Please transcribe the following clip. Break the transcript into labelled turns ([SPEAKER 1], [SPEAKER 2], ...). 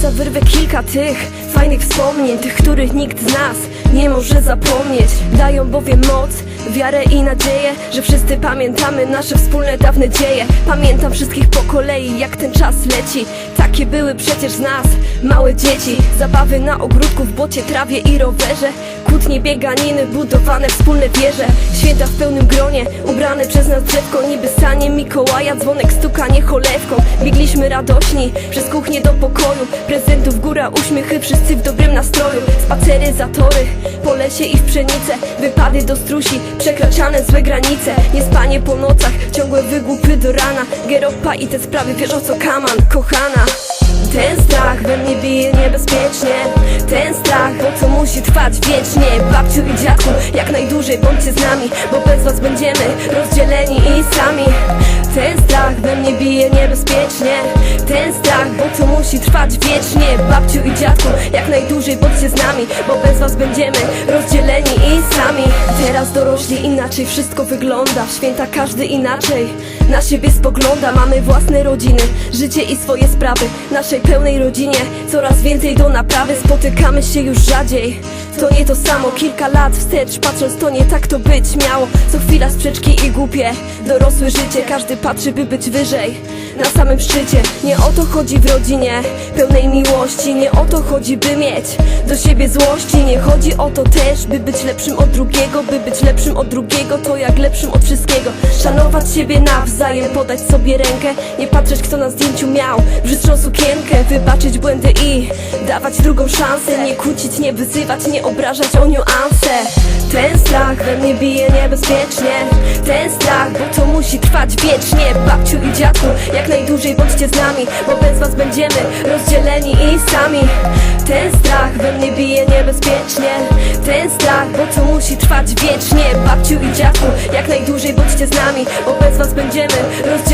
[SPEAKER 1] serca wyrwę kilka tych fajnych wspomnień Tych, których nikt z nas nie może zapomnieć. Dają bowiem moc, wiarę i nadzieję Że wszyscy pamiętamy nasze wspólne dawne dzieje. Pamiętam wszystkich po kolei, jak ten czas leci. Takie były przecież z nas małe dzieci. Zabawy na ogródku, w bocie, trawie i rowerze Kłótnie, bieganiny, budowane wspólne wieże. Święta w pełnym gronie, ubrane przez nas drzewko. Niby stanie Mikołaja, dzwonek, stukanie cholewką Biegliśmy radośni, przez kuchnię do pokoju. Prezentów góra, uśmiechy, wszyscy w dobrym nastroju. Spacery, zatory, po lesie i w pszenicę Wypady do strusi, przekraczane złe granice. Niespanie po nocach, ciągłe wygłupy do rana. Geropa i te sprawy, wiesz o co kaman, kochana ten strach we mnie bije niebezpiecznie. Ten strach, bo co musi trwać wiecznie. Babciu i dziadku, jak najdłużej bądźcie z nami Bo bez was będziemy rozdzieleni i sami. Ten strach we mnie bije niebezpiecznie. Ten strach, bo co musi trwać wiecznie. Babciu i dziadku, jak najdłużej bądźcie z nami Bo bez was będziemy rozdzieleni i sami Teraz dorośli inaczej wszystko wygląda. W święta każdy inaczej na siebie spogląda. Mamy własne rodziny, życie i swoje sprawy. Naszej pełnej rodzinie coraz więcej do naprawy. Spotykamy się już rzadziej. To nie to samo, kilka lat wstecz Patrząc to nie tak to być miało. Co chwila sprzeczki i głupie. Dorosłe życie, każdy patrzy by być wyżej Na samym szczycie. Nie o to chodzi w rodzinie Pełnej miłości Nie o to chodzi by mieć do siebie złości. Nie chodzi o to też by być lepszym od drugiego By być lepszym od drugiego to jak lepszym od wszystkiego. Szanować siebie nawzajem, podać sobie rękę. Nie patrzeć kto na zdjęciu miał brzydszą sukienkę. Wybaczyć błędy i dawać drugą szansę. Nie kłócić, nie wyzywać, nie obrażać o niuanse Ten strach we mnie bije niebezpiecznie. Ten strach, bo to musi trwać wiecznie. Babciu i dziadku, jak najdłużej bądźcie z nami Bo bez was będziemy rozdzieleni i sami. Ten strach we mnie bije niebezpiecznie. Ten strach, bo to musi trwać wiecznie. Babciu i dziadku, jak najdłużej bądźcie z nami Bo bez was będziemy rozdzieleni